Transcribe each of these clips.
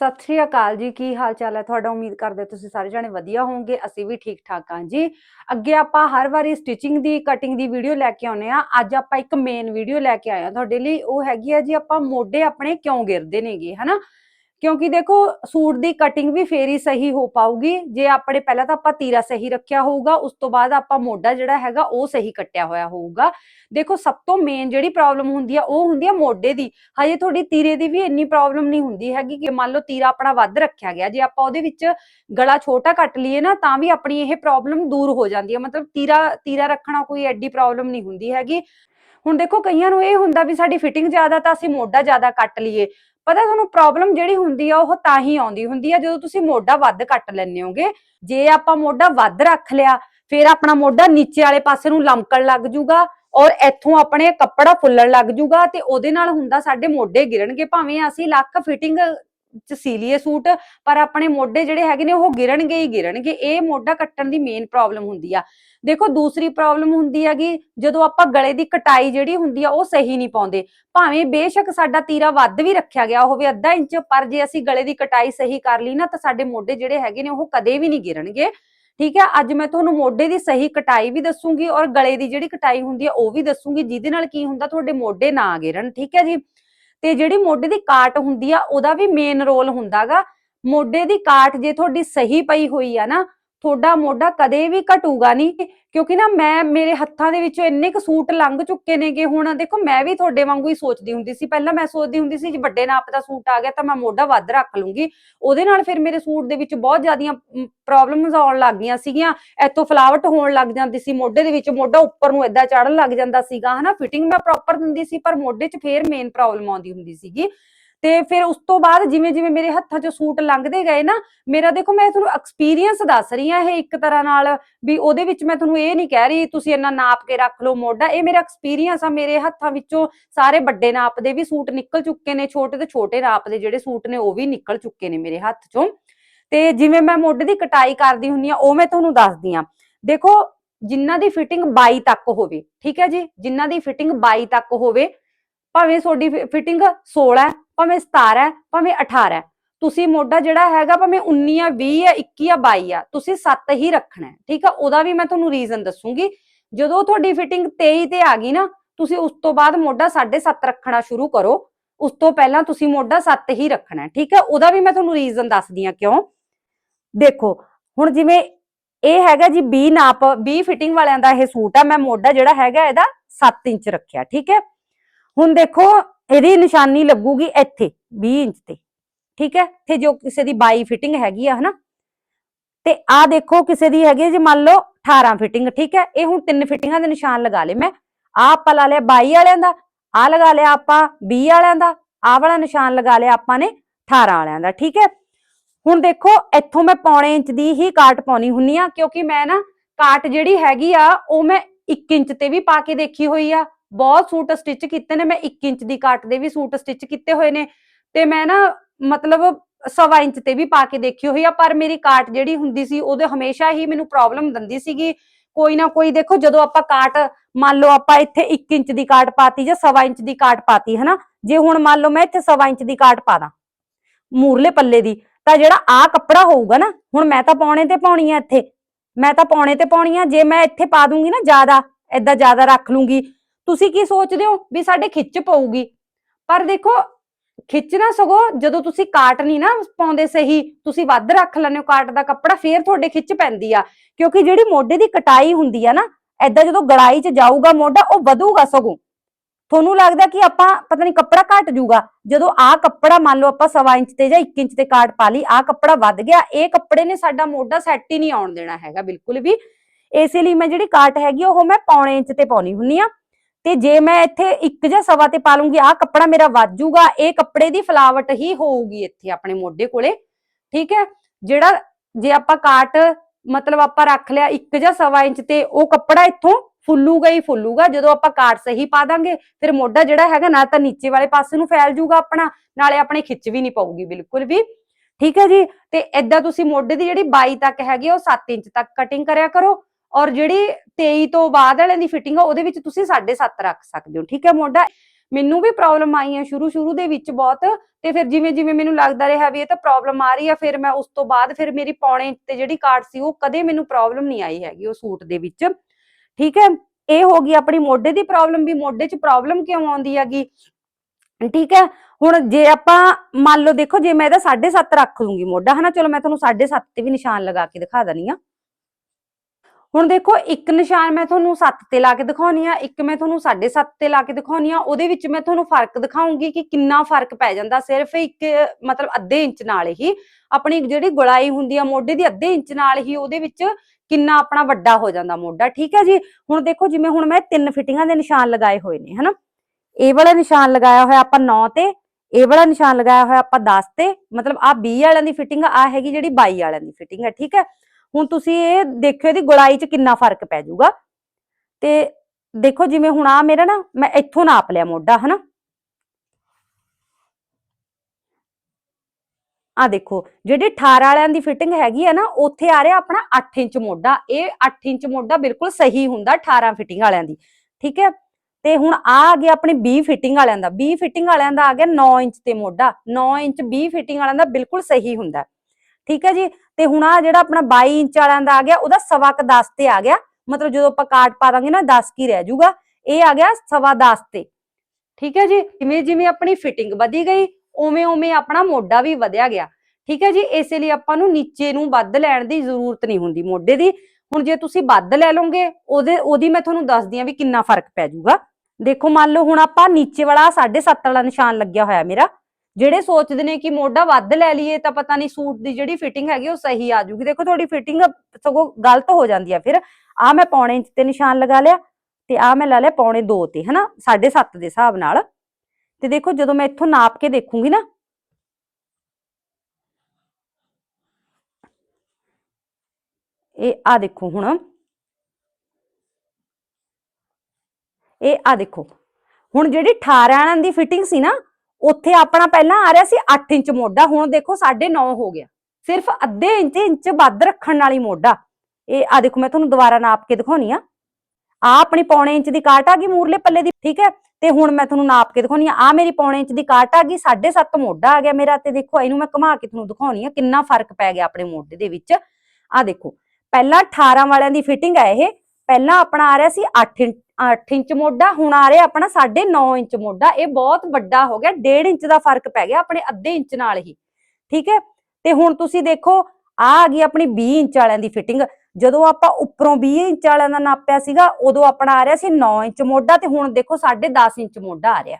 ਸਤਿ ਸ਼੍ਰੀ ਅਕਾਲ ਜੀ, ਕੀ ਹਾਲ ਚਾਲ ਹੈ ਤੁਹਾਡਾ? ਉਮੀਦ ਕਰਦੇ ਤੁਸੀਂ ਸਾਰੇ ਜਣੇ ਵਧੀਆ ਹੋਵੋਗੇ, ਅਸੀਂ ਵੀ ਠੀਕ ਠਾਕ ਹਾਂ ਜੀ। ਅੱਗੇ ਆਪਾਂ ਹਰ ਵਾਰੀ ਸਟਿਚਿੰਗ ਦੀ ਕਟਿੰਗ ਦੀ ਵੀਡੀਓ ਲੈ ਕੇ ਆਉਨੇ ਆ ਅੱਜ ਆਪਾਂ ਇੱਕ ਮੇਨ ਵੀਡੀਓ ਲੈ ਕੇ ਆਏ ਆ ਤੁਹਾਡੇ ਲਈ। ਉਹ ਹੈਗੀ ਆ ਜੀ, ਆਪਾਂ ਮੋਢੇ ਆਪਣੇ ਕਿਉਂ ਗਿਰਦੇ ਨੇਗੇ, ਹਨਾ? ਕਿਉਂਕਿ ਦੇਖੋ, ਸੂਟ ਦੀ ਕਟਿੰਗ ਵੀ ਫੇਰ ਹੀ ਸਹੀ ਹੋ ਪਾਊਗੀ। ਜੇ ਆਪਣੇ ਪਹਿਲਾਂ ਤਾਂ ਆਪਾਂ ਤੀਰਾ ਸਹੀ ਰੱਖਿਆ ਹੋਊਗਾ, ਉਸ ਤੋਂ ਬਾਅਦ ਆਪਾਂ ਮੋਢਾ ਜਿਹੜਾ ਹੈਗਾ, ਉਹ ਸਹੀ ਕੱਟਿਆ ਹੋਇਆ ਹੋਊਗਾ। ਦੇਖੋ, ਸਭ ਤੋਂ ਮੇਨ ਜਿਹੜੀ ਪ੍ਰੋਬਲਮ ਹੁੰਦੀ ਆ, ਉਹ ਹੁੰਦੀ ਆ ਮੋਢੇ ਦੀ। ਹਜੇ ਤੁਹਾਡੀ ਤੀਰੇ ਦੀ ਵੀ ਇੰਨੀ ਪ੍ਰੋਬਲਮ ਨਹੀਂ ਹੁੰਦੀ ਹੈਗੀ ਕਿ ਮੰਨ ਲਓ ਤੀਰਾ ਆਪਣਾ ਵੱਧ ਰੱਖਿਆ ਗਿਆ। ਜੇ ਆਪਾਂ ਉਹਦੇ ਵਿੱਚ ਗਲਾ ਛੋਟਾ ਕੱਟ ਲਈਏ ਨਾ, ਤਾਂ ਵੀ ਆਪਣੀ ਇਹ ਪ੍ਰੋਬਲਮ ਦੂਰ ਹੋ ਜਾਂਦੀ ਹੈ ਮਤਲਬ ਤੀਰਾ ਤੀਰਾ ਰੱਖਣਾ ਕੋਈ ਐਡੀ ਪ੍ਰੋਬਲਮ ਨਹੀਂ ਹੁੰਦੀ ਹੈਗੀ। ਹੁਣ ਦੇਖੋ, ਕਈਆਂ ਨੂੰ ਇਹ ਹੁੰਦਾ ਵੀ ਸਾਡੀ ਫਿਟਿੰਗ ਜ਼ਿਆਦਾ ਤਾਂ ਅਸੀਂ ਮੋਢਾ ਜ਼ਿਆਦਾ ਕੱਟ ਲਈਏ। ਪਤਾ ਤੁਹਾਨੂੰ ਪ੍ਰੋਬਲਮ ਜਿਹੜੀ ਹੁੰਦੀ ਆ, ਉਹ ਤਾਂ ਹੀ ਆਉਂਦੀ ਹੁੰਦੀ ਆ, ਜਦੋਂ ਤੁਸੀਂ ਮੋਢਾ ਵੱਧ ਕੱਟ ਲੈਂਦੇ ਹੋਗੇ। ਜੇ ਆਪਾਂ ਮੋਢਾ ਵੱਧ ਰੱਖ ਲਿਆ, ਫਿਰ ਆਪਣਾ ਮੋਢਾ ਨੀਚੇ ਵਾਲੇ ਪਾਸੇ ਨੂੰ ਲਮਕਣ ਲੱਗ ਜੂਗਾ ਔਰ ਇੱਥੋਂ ਆਪਣੇ ਕੱਪੜਾ ਫੁੱਲਣ ਲੱਗ ਜੂਗਾ ਤੇ ਉਹਦੇ ਨਾਲ ਹੁੰਦਾ ਸਾਡੇ ਮੋਢੇ ਗਿਰਣਗੇ ਭਾਵੇਂ ਅਸੀਂ ਲੱਕ ਫਿਟਿੰਗ ਚ ਸੀ ਲਈਏ ਸੂਟ, ਪਰ ਆਪਣੇ ਮੋਢੇ ਜਿਹੜੇ ਹੈਗੇ ਨੇ ਉਹ ਗਿਰਣਗੇ ਹੀ ਗਿਰਣਗੇ ਇਹ ਮੋਢਾ ਕੱਟਣ ਦੀ ਮੇਨ ਪ੍ਰੋਬਲਮ ਹੁੰਦੀ ਆ। ਦੇਖੋ, ਦੂਸਰੀ ਪ੍ਰੋਬਲਮ ਹੁੰਦੀ ਹੈਗੀ, ਜਦੋਂ ਆਪਾਂ ਗਲੇ ਦੀ ਕਟਾਈ ਜਿਹੜੀ ਹੁੰਦੀ ਆ, ਉਹ ਸਹੀ ਨਹੀਂ ਪਾਉਂਦੇ। ਭਾਵੇਂ ਬੇਸ਼ੱਕ ਸਾਡਾ ਤੀਰਾ ਵੱਧ ਵੀ ਰੱਖਿਆ ਗਿਆ ਹੋਵੇ, ਅੱਧਾ ਇੰਚ, ਪਰ ਜੇ ਅਸੀਂ ਗਲੇ ਦੀ ਕਟਾਈ ਸਹੀ ਕਰ ਲਈ ਨਾ, ਤਾਂ ਸਾਡੇ ਮੋਢੇ ਜਿਹੜੇ ਹੈਗੇ ਨੇ, ਉਹ ਕਦੇ ਵੀ ਨਹੀਂ ਗਿਰਣਗੇ ਠੀਕ ਹੈ ਅੱਜ ਮੈਂ ਤੁਹਾਨੂੰ ਮੋਢੇ ਦੀ ਸਹੀ ਕਟਾਈ ਵੀ ਦੱਸੂਗੀ, ਔਰ ਗਲੇ ਦੀ ਜਿਹੜੀ ਕਟਾਈ ਹੁੰਦੀ ਆ, ਉਹ ਵੀ ਦੱਸੂਗੀ, ਜਿਹਦੇ ਨਾਲ ਕੀ ਹੁੰਦਾ, ਤੁਹਾਡੇ ਮੋਢੇ ਨਾ ਗਿਰਨ। ਠੀਕ ਹੈ ਜੀ? ਤੇ ਜਿਹੜੀ ਮੋਢੇ ਦੀ ਕਾਟ ਹੁੰਦੀ ਆ, ਉਹਦਾ ਵੀ ਮੇਨ ਰੋਲ ਹੁੰਦਾਗਾ। ਮੋਢੇ ਦੀ ਕਾਟ ਜੇ ਤੁਹਾਡੀ ਸਹੀ ਪਈ ਹੋਈ ਆ ਨਾ ਤੁਹਾਡਾ ਮੋਢਾ ਕਦੇ ਵੀ ਘਟੂਗਾ ਨਹੀਂ, ਕਿਉਂਕਿ ਨਾ ਮੈਂ ਮੇਰੇ ਹੱਥਾਂ ਦੇ ਵਿੱਚੋਂ ਇੰਨੇ ਕੁ ਸੂਟ ਲੰਘ ਚੁੱਕੇ ਨੇਗੇ ਹੁਣ, ਦੇਖੋ ਮੈਂ ਵੀ ਤੁਹਾਡੇ ਵਾਂਗੂ ਹੀ ਸੋਚਦੀ ਹੁੰਦੀ ਸੀ, ਪਹਿਲਾਂ ਮੈਂ ਸੋਚਦੀ ਹੁੰਦੀ ਸੀ ਜੇ ਵੱਡੇ ਨਾਪ ਦਾ ਸੂਟ ਆ ਗਿਆ ਤਾਂ ਮੈਂ ਮੋਢਾ ਵੱਧ ਰੱਖ ਲੂੰਗੀ, ਉਹਦੇ ਨਾਲ ਫਿਰ ਮੇਰੇ ਸੂਟ ਦੇ ਵਿੱਚ ਬਹੁਤ ਜ਼ਿਆਦੀਆਂ ਪ੍ਰੋਬਲਮਸ ਆਉਣ ਲੱਗ ਗਈਆਂ ਸੀਗੀਆਂ, ਇੱਥੋਂ ਫਲਾਵਟ ਹੋਣ ਲੱਗ ਜਾਂਦੀ ਸੀ, ਮੋਢੇ ਦੇ ਵਿੱਚ ਮੋਢਾ ਉੱਪਰ ਨੂੰ ਏਦਾਂ ਚੜਨ ਲੱਗ ਜਾਂਦਾ ਸੀਗਾ, ਹਨਾ ਫਿਟਿੰਗ ਮੈਂ ਪ੍ਰੋਪਰ ਦਿੰਦੀ ਸੀ, ਪਰ ਮੋਢੇ 'ਚ ਫੇਰ ਮੇਨ ਪ੍ਰੋਬਲਮ ਆਉਂਦੀ ਹੁੰਦੀ ਸੀਗੀ। ਤੇ ਫਿਰ ਉਸ ਤੋਂ ਬਾਅਦ ਜਿਵੇਂ ਜਿਵੇਂ ਮੇਰੇ ਹੱਥਾਂ ਚ ਸੂਟ ਲੰਘਦੇ ਗਏ ਨਾ, ਮੇਰਾ ਦੇਖੋ ਮੈਂ ਤੁਹਾਨੂੰ ਐਕਸਪੀਰੀਅੰਸ ਦੱਸ ਰਹੀ ਹਾਂ ਇਹ ਇੱਕ ਤਰ੍ਹਾਂ ਨਾਲ ਵੀ ਉਹਦੇ ਵਿੱਚ ਮੈਂ ਤੁਹਾਨੂੰ ਇਹ ਨਹੀਂ ਕਹਿ ਰਹੀ ਤੁਸੀਂ ਇੰਨਾ ਨਾਪ ਕੇ ਰੱਖ ਲਓ ਮੋਢਾ, ਇਹ ਮੇਰਾ ਐਕਸਪੀਰੀਅੰਸ ਆ ਮੇਰੇ ਹੱਥਾਂ ਵਿੱਚੋਂ ਸਾਰੇ ਵੱਡੇ ਨਾਪ ਦੇ ਵੀ ਸੂਟ ਨਿਕਲ ਚੁੱਕੇ ਨੇ, ਛੋਟੇ ਤੇ ਛੋਟੇ ਨਾਪ ਦੇ ਜਿਹੜੇ ਸੂਟ ਨੇ ਉਹ ਵੀ ਨਿਕਲ ਚੁੱਕੇ ਨੇ ਮੇਰੇ ਹੱਥ 'ਚੋਂ। ਤੇ ਜਿਵੇਂ ਮੈਂ ਮੋਢੇ ਦੀ ਕਟਾਈ ਕਰਦੀ ਹੁੰਨੀ ਆ ਉਹ ਮੈਂ ਤੁਹਾਨੂੰ ਦੱਸਦੀ ਆ ਦੇਖੋ ਜਿਨ੍ਹਾਂ ਦੀ ਫਿਟਿੰਗ 22 ਤੱਕ ਹੋਵੇ, ਠੀਕ ਹੈ ਜੀ? ਜਿਨ੍ਹਾਂ ਦੀ ਫਿਟਿੰਗ 22 ਤੱਕ ਹੋਵੇ, ਭਾਵੇਂ ਤੁਹਾਡੀ ਫਿਟਿੰਗ 16 ਭਾਵੇਂ 17 ਹੈ, ਭਾਵੇਂ 18 ਹੈ। ਤੁਸੀਂ ਮੋਢਾ ਜਿਹੜਾ ਹੈਗਾ ਭਾਵੇਂ 19 ਆ 20 ਆ 21 ਆ 22 ਆ, ਤੁਸੀਂ 7 ਹੀ ਰੱਖਣਾ ਹੈ, ਠੀਕ ਆ? ਉਹਦਾ ਵੀ ਮੈਂ ਤੁਹਾਨੂੰ ਰੀਜ਼ਨ ਦੱਸੂਗੀ। ਜਦੋਂ ਤੁਹਾਡੀ ਫਿਟਿੰਗ 23 ਤੇ ਆ ਗਈ ਨਾ, ਤੁਸੀਂ ਉਸ ਤੋਂ ਬਾਅਦ ਮੋਢਾ 7.5 ਰੱਖਣਾ ਸ਼ੁਰੂ ਕਰੋ। ਉਸ ਤੋਂ ਪਹਿਲਾਂ ਤੁਸੀਂ ਮੋਢਾ 7 ਹੀ ਰੱਖਣਾ ਠੀਕ ਹੈ ਉਹਦਾ ਵੀ ਮੈਂ ਤੁਹਾਨੂੰ ਰੀਜ਼ਨ ਦੱਸਦੀ ਆ ਕਿਉਂ? ਦੇਖੋ, ਹੁਣ ਜਿਵੇਂ ਇਹ ਹੈਗਾ ਜੀ 20 ਨਾਪ 20 ਫਿਟਿੰਗ ਵਾਲਿਆਂ ਦਾ ਇਹ ਸੂਟ ਆ, ਮੈਂ ਮੋਢਾ ਜਿਹੜਾ ਹੈਗਾ ਇਹਦਾ 7 ਇੰਚ ਰੱਖਿਆ, ਠੀਕ ਹੈ? ਹੁਣ ਦੇਖੋ ਇਹਦੀ ਨਿਸ਼ਾਨੀ ਲੱਗੂਗੀ ਇੱਥੇ 20 ਇੰਚ ਤੇ, ਠੀਕ ਹੈ? ਤੇ ਜੋ ਕਿਸੇ ਦੀ 22 ਫਿਟਿੰਗ ਹੈਗੀ ਆ, ਹਨਾ? ਤੇ ਆ ਦੇਖੋ ਕਿਸੇ ਦੀ ਹੈਗੀ ਜੇ ਮੰਨ ਲਓ 18 ਫਿਟਿੰਗ ਠੀਕ ਹੈ? ਇਹ ਹੁਣ ਤਿੰਨ ਫਿਟਿੰਗਾਂ ਦੇ ਨਿਸ਼ਾਨ ਲਗਾ ਲਏ ਮੈਂ। ਆ ਆਪਾਂ ਲਾ ਲਿਆ 22 ਵਾਲਿਆਂ ਦਾ ਆ ਲਗਾ ਲਿਆ ਆਪਾਂ 20 ਵਾਲਿਆਂ ਦਾ ਆ ਵਾਲਾ ਨਿਸ਼ਾਨ ਲਗਾ ਲਿਆ ਆਪਾਂ ਨੇ 18 ਵਾਲਿਆਂ ਦਾ, ਠੀਕ ਹੈ? ਹੁਣ ਦੇਖੋ, ਇੱਥੋਂ ਮੈਂ ਪੌਣੇ ਇੰਚ ਦੀ ਹੀ ਕਾਟ ਪਾਉਣੀ ਹੁੰਨੀ ਆ, ਕਿਉਂਕਿ ਮੈਂ ਨਾ ਕਾਟ ਜਿਹੜੀ ਹੈਗੀ ਆ, ਉਹ ਮੈਂ 1 ਇੰਚ ਤੇ ਵੀ ਪਾ ਕੇ ਦੇਖੀ ਹੋਈ ਆ। ਬਹੁਤ ਸੂਟ ਸਟਿਚ ਕੀਤੇ ਨੇ, ਮੈਂ 1 ਇੰਚ ਦੀ ਕਾਟ ਦੇ ਵੀ ਸੂਟ ਸਟਿਚ ਕੀਤੇ ਹੋਏ ਨੇ ਤੇ ਮੈਂ ਨਾ ਮਤਲਬ ਸਵਾ ਇੰਚ ਤੇ ਵੀ ਪਾ ਕੇ ਦੇਖੀ ਹੋਈ ਆ, ਪਰ ਮੇਰੀ ਕਾਟ ਜਿਹੜੀ ਹੁੰਦੀ ਸੀ, ਉਹਦੇ ਹਮੇਸ਼ਾ ਹੀ ਮੈਨੂੰ ਪ੍ਰੋਬਲਮ ਦਿੰਦੀ ਸੀਗੀ। ਕੋਈ ਨਾ ਕੋਈ ਦੇਖੋ, ਜਦੋਂ ਆਪਾਂ ਕਾਟ, ਮੰਨ ਲਓ ਆਪਾਂ ਇੱਥੇ 1 ਇੰਚ ਦੀ ਕਾਟ ਪਾਤੀ ਜਾਂ ਸਵਾ ਇੰਚ ਦੀ ਕਾਟ ਪਾਤੀ, ਹਨਾ? ਜੇ ਹੁਣ ਮੰਨ ਲਓ ਮੈਂ ਇੱਥੇ ਸਵਾ ਇੰਚ ਦੀ ਕਾਟ ਪਾ ਦਾਂ, ਮੂਰਲੇ ਪੱਲੇ ਦੀ, ਤਾਂ ਜਿਹੜਾ ਆ ਕੱਪੜਾ ਹੋਊਗਾ ਨਾ, ਹੁਣ ਮੈਂ ਤਾਂ ਪੌਣੇ ਤੇ ਪਾਉਣੀ ਆ ਇੱਥੇ, ਮੈਂ ਤਾਂ ਪੌਣੇ ਤੇ ਪਾਉਣੀ ਆ, ਜੇ ਮੈਂ ਇੱਥੇ ਪਾ ਦੂੰਗੀ ਨਾ ਜ਼ਿਆਦਾ, ਏਦਾਂ ਜ਼ਿਆਦਾ ਰੱਖ ਲੂੰਗੀ ਤੁਸੀਂ ਕੀ ਸੋਚਦੇ ਹੋ ਵੀ ਸਾਡੇ ਖਿੱਚ ਪਊਗੀ? ਪਰ ਦੇਖੋ, ਖਿੱਚ ਨਾ ਸਗੋ ਜਦੋਂ ਤੁਸੀਂ ਕਾਟ ਨਹੀਂ ਨਾ ਪਾਉਂਦੇ ਸਹੀ, ਤੁਸੀਂ ਵੱਧ ਰੱਖ ਲੈਂਦੇ ਹੋ ਕਾਟ ਦਾ ਕੱਪੜਾ, ਫੇਰ ਤੁਹਾਡੇ ਖਿੱਚ ਪੈਂਦੀ ਆ। ਕਿਉਂਕਿ ਜਿਹੜੀ ਮੋਢੇ ਦੀ ਕਟਾਈ ਹੁੰਦੀ ਆ ਨਾ, ਏਦਾਂ ਜਦੋਂ ਗੜਾਈ 'ਚ ਜਾਊਗਾ ਮੋਢਾ, ਉਹ ਵਧੂਗਾ ਸਗੋਂ। ਤੁਹਾਨੂੰ ਲੱਗਦਾ ਕਿ ਆਪਾਂ ਪਤਾ ਨਹੀਂ ਕੱਪੜਾ ਘਟ ਜੂਗਾ? ਜਦੋਂ ਆਹ ਕੱਪੜਾ ਮੰਨ ਲਓ ਆਪਾਂ ਸਵਾ ਇੰਚ ਤੇ ਜਾਂ 1 ਇੰਚ ਤੇ ਕਾਟ ਪਾ ਲਈ, ਆਹ ਕੱਪੜਾ ਵੱਧ ਗਿਆ, ਇਹ ਕੱਪੜੇ ਨੇ ਸਾਡਾ ਮੋਢਾ ਸੈੱਟ ਹੀ ਨਹੀਂ ਆਉਣ ਦੇਣਾ ਹੈਗਾ, ਬਿਲਕੁਲ ਵੀ। ਇਸੇ ਲਈ ਮੈਂ ਜਿਹੜੀ ਕਾਟ ਹੈਗੀ, ਉਹ ਮੈਂ ਪੌਣੇ ਇੰਚ ਤੇ ਪਾਉਣੀ ਹੁੰਨੀ ਆ। ਤੇ ਜੇ ਮੈਂ ਇੱਥੇ ਇੱਕ ਜਾਂ ਸਵਾ ਤੇ ਪਾ ਲੂੰਗੀ ਆਹ ਕੱਪੜਾ ਮੇਰਾ ਵੱਧ ਜਾਊਗਾ ਇਹ ਕੱਪੜੇ ਦੀ ਫਲਾਵਟ ਹੀ ਹੋਊਗੀ ਇੱਥੇ ਆਪਣੇ ਮੋਢੇ ਕੋਲੇ, ਠੀਕ ਹੈ? ਜਿਹੜਾ ਜੇ ਆਪਾਂ ਕਾਟ ਮਤਲਬ ਆਪਾਂ ਰੱਖ ਲਿਆ ਇੱਕ ਜਾਂ ਸਵਾ ਇੰਚ ਤੇ, ਉਹ ਕੱਪੜਾ ਇੱਥੋਂ ਫੁੱਲੂਗਾ ਹੀ ਫੁੱਲੂਗਾ, ਜਦੋਂ ਆਪਾਂ ਕਾਟ ਸਹੀ ਪਾ ਦਾਂਗੇ, ਫਿਰ ਮੋਢਾ ਜਿਹੜਾ ਹੈਗਾ ਨਾ ਤਾਂ ਨੀਚੇ ਵਾਲੇ ਪਾਸੇ ਨੂੰ ਫੈਲ ਜਾਊਗਾ ਆਪਣਾ, ਨਾਲੇ ਆਪਣੇ ਖਿੱਚ ਵੀ ਨਹੀਂ ਪਊਗੀ ਬਿਲਕੁਲ ਵੀ, ਠੀਕ ਹੈ ਜੀ? ਤੇ ਏਦਾਂ ਤੁਸੀਂ ਮੋਢੇ ਦੀ ਜਿਹੜੀ 22 ਤੱਕ ਹੈਗੀ ਉਹ 7 ਇੰਚ ਤੱਕ ਕਟਿੰਗ ਕਰਿਆ ਕਰੋ, ਔਰ ਜਿਹੜੀ 23 ਤੋਂ ਬਾਅਦ ਵਾਲਿਆਂ ਦੀ ਫਿਟਿੰਗ ਆ, ਉਹਦੇ ਵਿੱਚ ਤੁਸੀਂ 7.5 ਰੱਖ ਸਕਦੇ ਹੋ, ਠੀਕ ਹੈ ਮੋਢਾ? ਮੈਨੂੰ ਵੀ ਪ੍ਰੋਬਲਮ ਆਈ ਹੈ ਸ਼ੁਰੂ ਸ਼ੁਰੂ ਦੇ ਵਿੱਚ ਬਹੁਤ, ਤੇ ਫਿਰ ਜਿਵੇਂ ਜਿਵੇਂ ਮੈਨੂੰ ਲੱਗਦਾ ਰਿਹਾ ਵੀ ਇਹ ਤਾਂ ਪ੍ਰੋਬਲਮ ਆ ਰਹੀ ਆ, ਫਿਰ ਮੈਂ ਉਸ ਤੋਂ ਬਾਅਦ ਫਿਰ ਮੇਰੀ ਪੌਣੇ ਤੇ ਜਿਹੜੀ ਕਾਟ ਸੀ, ਉਹ ਕਦੇ ਮੈਨੂੰ ਪ੍ਰੋਬਲਮ ਨਹੀਂ ਆਈ ਹੈਗੀ ਉਹ ਸੂਟ ਦੇ ਵਿੱਚ, ਠੀਕ ਹੈ? ਇਹ ਹੋ ਗਈ ਆਪਣੀ ਮੋਢੇ ਦੀ ਪ੍ਰੋਬਲਮ ਵੀ, ਮੋਢੇ 'ਚ ਪ੍ਰੋਬਲਮ ਕਿਉਂ ਆਉਂਦੀ ਹੈਗੀ? ਠੀਕ ਹੈ? ਹੁਣ ਜੇ ਆਪਾਂ ਮੰਨ ਲਓ ਦੇਖੋ, ਜੇ ਮੈਂ ਇਹਦਾ 7.5 ਰੱਖ ਲੂੰਗੀ ਮੋਢਾ, ਹਨਾ? ਚਲੋ ਮੈਂ ਤੁਹਾਨੂੰ 7.5 ਤੇ ਵੀ ਨਿਸ਼ਾਨ ਲਗਾ ਕੇ ਦਿਖਾ ਦਨੀ ਆ ਹੁਣ ਦੇਖੋ, ਇੱਕ ਨਿਸ਼ਾਨ ਮੈਂ ਤੁਹਾਨੂੰ 7 ਤੇ ਲਾ ਕੇ ਦਿਖਾਉਣੀ ਆ, ਇੱਕ ਮੈਂ ਤੁਹਾਨੂੰ 7.5 ਤੇ ਲਾ ਕੇ ਦਿਖਾਉਣੀ ਆ, ਉਹਦੇ ਵਿੱਚ ਮੈਂ ਤੁਹਾਨੂੰ ਫ਼ਰਕ ਦਿਖਾਉਂਗੀ ਕਿ ਕਿੰਨਾ ਫ਼ਰਕ ਪੈ ਜਾਂਦਾ ਸਿਰਫ ਇੱਕ, ਮਤਲਬ ਅੱਧੇ ਇੰਚ ਨਾਲ ਹੀ। ਆਪਣੀ ਜਿਹੜੀ ਗੁਲਾਈ ਹੁੰਦੀ ਆ ਮੋਢੇ ਦੀ ਅੱਧੇ ਇੰਚ ਨਾਲ ਹੀ ਉਹਦੇ ਵਿੱਚ ਕਿੰਨਾ ਆਪਣਾ ਵੱਡਾ ਹੋ ਜਾਂਦਾ ਮੋਢਾ, ਠੀਕ ਹੈ ਜੀ? ਹੁਣ ਦੇਖੋ, ਜਿਵੇਂ ਹੁਣ ਮੈਂ ਤਿੰਨ ਫਿਟਿੰਗਾਂ ਦੇ ਨਿਸ਼ਾਨ ਲਗਾਏ ਹੋਏ ਨੇ, ਹਨਾ? ਇਹ ਵਾਲਾ ਨਿਸ਼ਾਨ ਲਗਾਇਆ ਹੋਇਆ ਆਪਾਂ 9 ਤੇ, ਇਹ ਵਾਲਾ ਨਿਸ਼ਾਨ ਲਗਾਇਆ ਹੋਇਆ ਆਪਾਂ 10 ਤੇ, ਮਤਲਬ ਆ 20 ਵਾਲਿਆਂ ਦੀ ਫਿਟਿੰਗ ਆ ਹੈਗੀ ਜਿਹੜੀ 22 ਵਾਲਿਆਂ ਦੀ ਫਿਟਿੰਗ ਹੈ ਠੀਕ ਹੈ ਹੁਣ ਤੁਸੀਂ ਇਹ ਦੇਖਿਓ ਇਹਦੀ ਗੁਲਾਈ 'ਚ ਕਿੰਨਾ ਫ਼ਰਕ ਪੈ ਜਾਊਗਾ। ਤੇ ਦੇਖੋ ਜਿਵੇਂ ਹੁਣ ਆ ਮੇਰਾ ਨਾ, ਮੈਂ ਇੱਥੋਂ ਨਾਪ ਲਿਆ ਮੋਢਾ, ਹਨਾ? ਆ ਦੇਖੋ, ਜਿਹੜੀ 18 ਵਾਲਿਆਂ ਦੀ ਫਿਟਿੰਗ ਹੈਗੀ ਆ ਨਾ, ਉੱਥੇ ਆ ਰਿਹਾ ਆਪਣਾ 8 ਇੰਚ ਮੋਢਾ। ਇਹ 8 ਇੰਚ ਮੋਢਾ ਬਿਲਕੁਲ ਸਹੀ ਹੁੰਦਾ 18 ਫਿਟਿੰਗ ਵਾਲਿਆਂ ਦੀ, ਠੀਕ ਹੈ? ਤੇ ਹੁਣ ਆ ਆ ਗਿਆ ਆਪਣੀ 20 ਫਿਟਿੰਗ ਵਾਲਿਆਂ ਦਾ। 20 ਫਿਟਿੰਗ ਵਾਲਿਆਂ ਦਾ ਆ ਗਿਆ 9 ਇੰਚ ਤੇ ਮੋਢਾ। 9 ਇੰਚ 20 ਫਿਟਿੰਗ ਵਾਲਿਆਂ ਦਾ ਬਿਲਕੁਲ ਸਹੀ ਹੁੰਦਾ। ਠੀਕ ਹੈ ਜੀ? ਤੇ ਹੁਣ ਆ ਜਿਹੜਾ ਆਪਣਾ 22 ਇੰਚ ਵਾਲਿਆਂ ਦਾ ਆ ਗਿਆ, ਉਹਦਾ ਸਵਾ ਕ 10 ਤੇ ਆ ਗਿਆ। ਮਤਲਬ ਜਦੋਂ ਆਪਾਂ ਕਾਟ ਪਾ ਦਾਂਗੇ ਨਾ 10 ਕੀ ਰਹਿ ਜਾਊਗਾ। ਇਹ ਆ ਗਿਆ ਸਵਾ 10 ਤੇ। ਠੀਕ ਹੈ ਜੀ? ਜਿਵੇਂ ਜਿਵੇਂ ਆਪਣੀ ਫਿਟਿੰਗ ਵਧੀ ਗਈ, ਉਵੇਂ ਉਵੇਂ ਆਪਣਾ ਮੋਢਾ ਵੀ ਵਧਿਆ ਗਿਆ। ਠੀਕ ਹੈ ਜੀ? ਇਸੇ ਲਈ ਆਪਾਂ ਨੂੰ ਨੀਚੇ ਨੂੰ ਵੱਧ ਲੈਣ ਦੀ ਜ਼ਰੂਰਤ ਨਹੀਂ ਹੁੰਦੀ ਮੋਢੇ ਦੀ। ਹੁਣ ਜੇ ਤੁਸੀਂ ਵੱਧ ਲੈ ਲਓਗੇ, ਉਹਦੇ, ਉਹਦੀ ਮੈਂ ਤੁਹਾਨੂੰ ਦੱਸਦੀ ਆ ਵੀ ਕਿੰਨਾ ਫ਼ਰਕ ਪੈ ਜਾਊਗਾ। ਦੇਖੋ, ਮੰਨ ਲਓ ਹੁਣ ਆਪਾਂ ਨੀਚੇ ਵਾਲਾ 7.5 ਵਾਲਾ ਨਿਸ਼ਾਨ ਲੱਗਿਆ ਹੋਇਆ ਮੇਰਾ। ਜਿਹੜੇ ਸੋਚਦੇ ਨੇ ਕਿ ਮੋਢਾ ਵੱਧ ਲੈ ਲਈਏ, ਤਾਂ ਪਤਾ ਨਹੀਂ ਸੂਟ ਦੀ ਜਿਹੜੀ ਫਿਟਿੰਗ ਹੈਗੀ ਉਹ ਸਹੀ ਆ ਜੂਗੀ ਦੇਖੋ, ਤੁਹਾਡੀ ਫਿਟਿੰਗ ਸਗੋਂ ਗਲਤ ਹੋ ਜਾਂਦੀ ਆ। ਫਿਰ ਆ ਮੈਂ ਪੌਣੇ ਇੰਚ ਤੇ ਨਿਸ਼ਾਨ ਲਗਾ ਲਿਆ ਤੇ ਆ ਮੈਂ ਲਾ ਲਿਆ ਪੌਣੇ 2 ਤੇ, ਹਨਾ? 7.5 ਦੇ ਹਿਸਾਬ ਨਾਲ। ਤੇ ਦੇਖੋ, ਜਦੋਂ ਮੈਂ ਇੱਥੋਂ ਨਾਪ ਕੇ ਦੇਖੂੰਗੀ ਨਾ, ਇਹ ਆ ਦੇਖੋ ਹੁਣ। ਇਹ ਆ ਦੇਖੋ। ਹੁਣ ਜਿਹੜੀ 18 ਵਾਲਿਆਂ ਦੀ ਫਿਟਿੰਗ ਸੀ ਨਾ ਉੱਥੇ ਆਪਣਾ ਪਹਿਲਾਂ ਆ ਰਿਹਾ ਸੀ 8 ਇੰਚ ਮੋਢਾ, ਹੁਣ ਦੇਖੋ 9.5 ਹੋ ਗਿਆ। ਸਿਰਫ ਅੱਧੇ ਇੰਚ ਇੰਚ ਵੱਧ ਰੱਖਣ ਵਾਲੀ ਮੋਢਾ। ਇਹ ਆ ਦੇਖੋ ਮੈਂ ਤੁਹਾਨੂੰ ਦੁਬਾਰਾ ਨਾਪ ਕੇ ਦਿਖਾਉਣੀ ਆ। ਆ ਆਪਣੀ ਪੌਣੇ ਇੰਚ ਦੀ ਕਾਟ ਆ ਗਈ ਮੂਰਲੇ ਪੱਲੇ ਦੀ, ਠੀਕ ਹੈ? ਤੇ ਹੁਣ ਮੈਂ ਤੁਹਾਨੂੰ ਨਾਪ ਕੇ ਦਿਖਾਉਣੀ ਆ। ਆ ਮੇਰੀ ਪੌਣੇ ਇੰਚ ਦੀ ਕਾਟ ਆ ਗਈ 7.5 ਮੋਢਾ ਆ ਗਿਆ ਮੇਰਾ। ਤੇ ਦੇਖੋ, ਇਹਨੂੰ ਮੈਂ ਘੁਮਾ ਕੇ ਤੁਹਾਨੂੰ ਦਿਖਾਉਣੀ ਆ ਕਿੰਨਾ ਫ਼ਰਕ ਪੈ ਗਿਆ ਆਪਣੇ ਮੋਢੇ ਦੇ ਵਿੱਚ। ਆ ਦੇਖੋ, ਪਹਿਲਾਂ 18 ਵਾਲਿਆਂ ਦੀ ਫਿਟਿੰਗ ਆ ਇਹ। ਪਹਿਲਾਂ ਆਪਣਾ ਆ ਰਿਹਾ ਸੀ 8 ਇੰਚ 8 ਇੰਚ ਮੋਢਾ, ਹੁਣ ਆ ਰਿਹਾ ਆਪਣਾ 9.5 ਇੰਚ ਮੋਢਾ। ਇਹ ਬਹੁਤ ਵੱਡਾ ਹੋ ਗਿਆ 1.5 ਇੰਚ ਦਾ ਫ਼ਰਕ ਪੈ ਗਿਆ ਆਪਣੇ ਅੱਧੇ ਇੰਚ ਨਾਲ ਹੀ। ਠੀਕ ਹੈ? ਤੇ ਹੁਣ ਤੁਸੀਂ ਦੇਖੋ, ਆ ਆ ਗਈ ਆਪਣੀ 20 ਇੰਚ ਵਾਲਿਆਂ ਦੀ ਫਿਟਿੰਗ ਜਦੋਂ ਆਪਾਂ ਉੱਪਰੋਂ 20 ਇੰਚ ਵਾਲਿਆਂ ਦਾ ਨਾਪਿਆ ਸੀਗਾ, ਉਦੋਂ ਆਪਣਾ ਆ ਰਿਹਾ ਸੀ 9 ਇੰਚ ਮੋਢਾ ਤੇ ਹੁਣ ਦੇਖੋ 10.5 ਇੰਚ ਮੋਢਾ ਆ ਰਿਹਾ।